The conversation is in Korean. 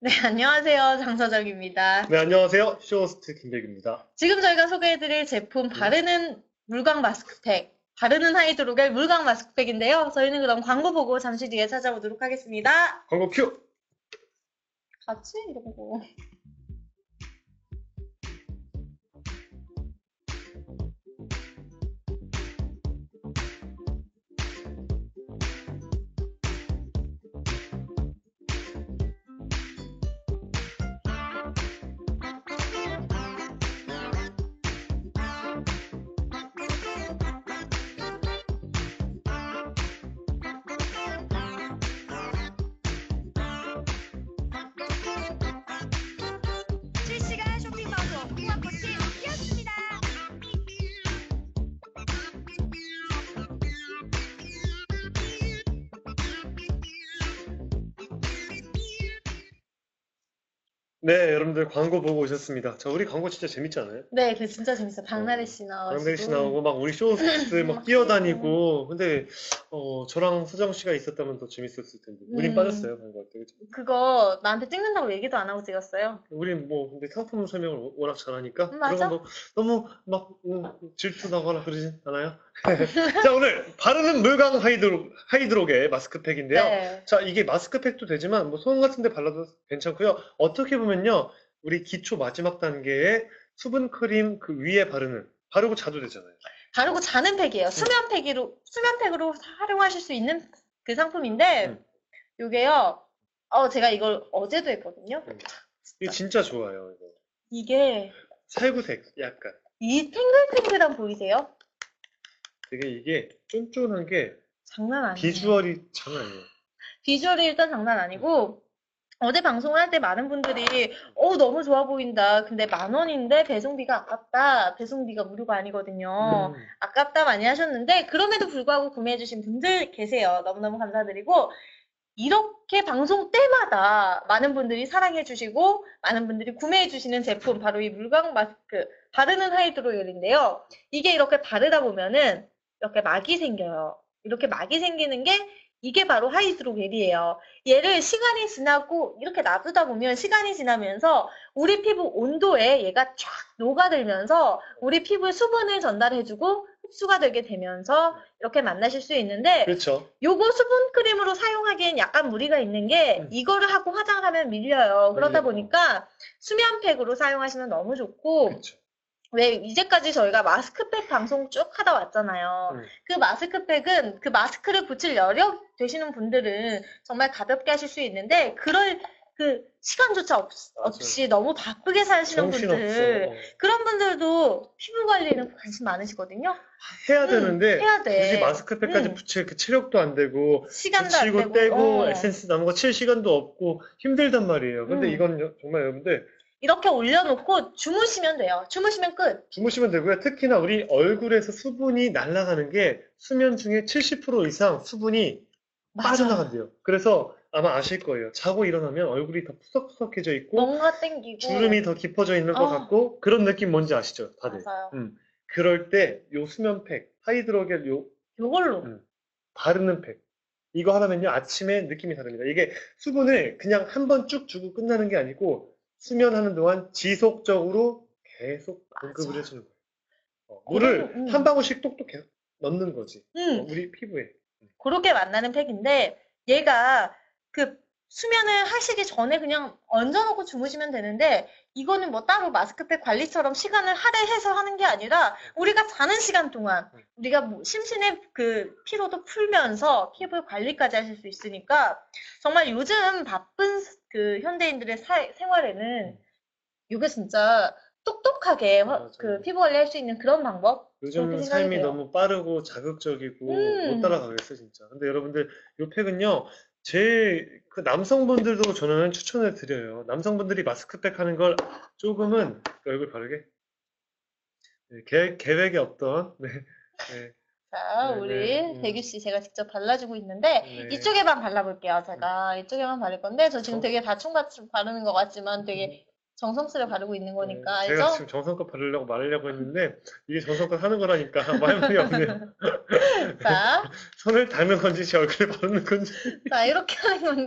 네, 안녕하세요. 장서정입니다. 네, 안녕하세요. 쇼호스트 김백입니다. 지금 저희가 소개해드릴 제품 바르는 물광 마스크팩, 바르는 하이드로겔 물광 마스크팩인데요. 저희는 그럼 광고 보고 잠시 뒤에 찾아오도록 하겠습니다. 광고 큐! 같이 거. 네, 여러분들 광고 보고 오셨습니다. 자, 우리 광고 진짜 재밌지 않아요? 네, 그 진짜 재밌어요. 박나래 씨 나와가지고. 강대리 씨 나오고 막 우리 쇼호스트 막 뛰어다니고 근데 어, 저랑 소정 씨가 있었다면 더 재밌었을 텐데 우린 음. 빠졌어요, 광고 할 때. 그죠? 그거 나한테 찍는다고 얘기도 안 하고 찍었어요. 우린 뭐 근데 상품 설명을 워- 워낙 잘하니까 음, 맞아. 그런 거 너무 막 음, 질투 나거나 그러진 않아요? 자, 오늘 바르는 물광 하이드로, 하이드로겔 마스크팩인데요. 네. 자, 이게 마스크팩도 되지만 뭐손 같은 데 발라도 괜찮고요. 어떻게 보면 요. 우리 기초 마지막 단계에 수분 크림 그 위에 바르는 바르고 자도 되잖아요. 바르고 자는 팩이에요. 수면 팩으로, 수면 팩으로 활용하실 수 있는 그 상품인데, 음. 요게요, 어, 제가 이걸 어제도 했거든요. 음. 이게 진짜 좋아요. 이거. 이게, 살구색 약간. 이 탱글탱글한 보이세요? 되게 이게 쫀쫀한 게 장난 아니에요. 비주얼이 장난 아니에요. 비주얼이 일단 장난 아니고, 어제 방송을 할 때 많은 분들이, 어, 너무 좋아 보인다. 근데 만 원인데 배송비가 아깝다. 배송비가 무료가 아니거든요. 음. 아깝다 많이 하셨는데, 그럼에도 불구하고 구매해 주신 분들 계세요. 너무너무 감사드리고, 이렇게 방송 때마다 많은 분들이 사랑해 주시고, 많은 분들이 구매해 주시는 제품, 바로 이 물광 마스크, 바르는 하이드로겔인데요. 이게 이렇게 바르다 보면은, 이렇게 막이 생겨요. 이렇게 막이 생기는 게, 이게 바로 하이드로겔이에요. 얘를 시간이 지나고, 이렇게 놔두다 보면 시간이 지나면서, 우리 피부 온도에 얘가 쫙 녹아들면서, 우리 피부에 수분을 전달해주고, 흡수가 되게 되면서, 이렇게 만나실 수 있는데, 그렇죠. 요거 수분 크림으로 사용하기엔 약간 무리가 있는 게 음. 이거를 하고 화장을 하면 밀려요. 그러다. 보니까 수면팩으로 사용하시면 너무 좋고 그렇죠. 왜 이제까지 저희가 마스크팩 방송 쭉 하다 왔잖아요. 음. 그 마스크팩은 그 마스크를 붙일 여력 되시는 분들은 정말 가볍게 하실 수 있는데 그럴 그 시간조차 없. 없이 너무 바쁘게 사시는 분들 정신없어. 그런 분들도 피부 관리에는 관심 많으시거든요. 해야 음, 되는데 해야 돼. 굳이 마스크팩까지 음. 붙일 그 체력도 안 되고 시간도 안 되고 떼고 어. 에센스 남은 거 칠 시간도 없고 힘들단 말이에요. 근데 음. 이건 요- 정말 여러분들 이렇게 올려놓고 주무시면 돼요. 주무시면 끝. 주무시면 되고요. 특히나 우리 얼굴에서 수분이 날아가는 게 수면 중에 70% 이상 수분이 맞아. 빠져나간대요. 그래서 아마 아실 거예요. 자고 일어나면 얼굴이 더 푸석푸석해져 있고 뭔가 땡기고. 주름이 더 깊어져 있는 것 어. 같고 그런 느낌 뭔지 아시죠? 다들. 맞아요. 음. 그럴 때 요 수면팩, 하이드로겔 요 요걸로. 음. 바르는 팩. 이거 하나면요, 아침에 느낌이 다릅니다. 이게 수분을 그냥 한 번 쭉 주고 끝나는 게 아니고, 수면하는 동안 지속적으로 계속 공급을. 해주는 거예요. 어, 물을 그리고, 음. 한 방울씩 똑똑 계속 넣는 거지. 어, 음, 우리 피부에. 그렇게 만나는 팩인데, 얘가 그 수면을 하시기 전에 그냥 얹어놓고 주무시면 되는데, 이거는 뭐 따로 마스크팩 관리처럼 시간을 할애해서 하는 게 아니라, 우리가 자는 시간 동안, 음. 우리가 뭐 심신의 그 피로도 풀면서 피부 관리까지 하실 수 있으니까, 정말 요즘 바쁜 그 현대인들의 사- 생활에는, 이게 진짜 똑똑하게 화- 맞아요. 그 피부 관리할 수 있는 그런 방법? 요즘 삶이 돼요. 너무 빠르고 자극적이고 음. 못 따라가겠어, 진짜. 근데 여러분들, 요 팩은요, 제, 그 남성분들도 저는 추천을 드려요. 남성분들이 마스크팩 하는 걸 조금은 얼굴 바르게. 네, 계, 계획에 없던, 네. 네. 자, 네, 우리 네, 음. 대규 씨 제가 직접 발라주고 있는데 네. 이쪽에만 발라볼게요. 제가 이쪽에만 바를 건데 저 지금 어? 되게 대충같이 바르는 것 같지만 되게 정성스레 바르고 있는 거니까 네, 제가 알죠? 지금 정성껏 바르려고 말하려고 했는데 이게 정성껏 하는 거라니까 말문이 없네요. 자, 손을 닦는 건지 제 얼굴에 바르는 건지 자 이렇게 하는 건데